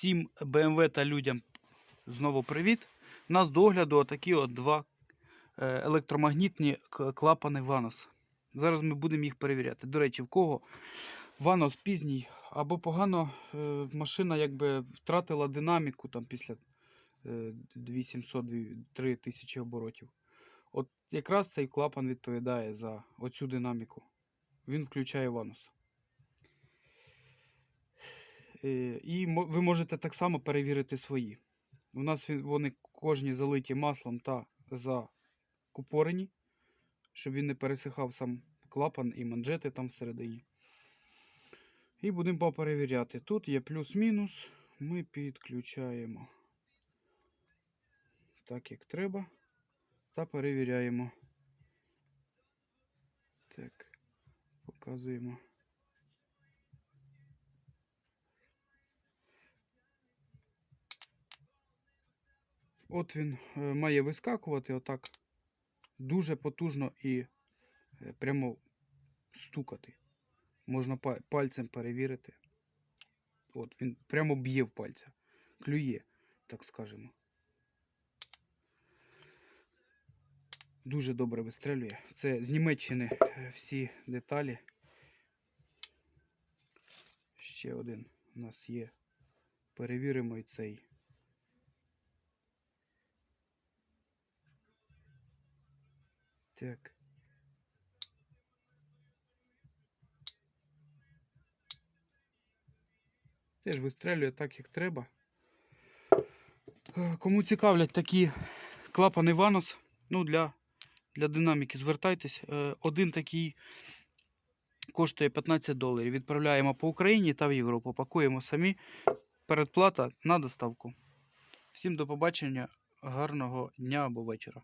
Всім BMW та людям знову привіт. У нас до огляду отакі от два е, електромагнітні клапани Vanos. Зараз ми будемо їх перевіряти. До речі, в кого Vanos пізній або погано е, машина якби втратила динаміку там після е, 2700-3000 тисячі оборотів. От якраз цей клапан відповідає за оцю динаміку. Він включає Vanos. Е, І ви можете так само перевірити свої. У нас вони кожні залиті маслом та закупорені, щоб він не пересихав сам клапан і манжети там всередині. І будемо поперевіряти. Тут є плюс-мінус. Ми підключаємо так, як треба. Та перевіряємо. Так, показуємо. От він е, має вискакувати отак дуже потужно і е, прямо стукати. Можна пальцем перевірити. От він прямо б'є в пальця. Клює, так скажемо. Дуже добре вистрелює. Це з Німеччини е, всі деталі. Ще один у нас є. Перевіримо і цей. Так. Теж вистрелює так, як треба. Кому цікавлять такі клапани Vanos, ну для, для динаміки звертайтесь. Е, Один такий коштує 15 доларів. Відправляємо по Україні та в Європу. Пакуємо самі. Передплата на доставку. Всім до побачення, гарного дня або вечора.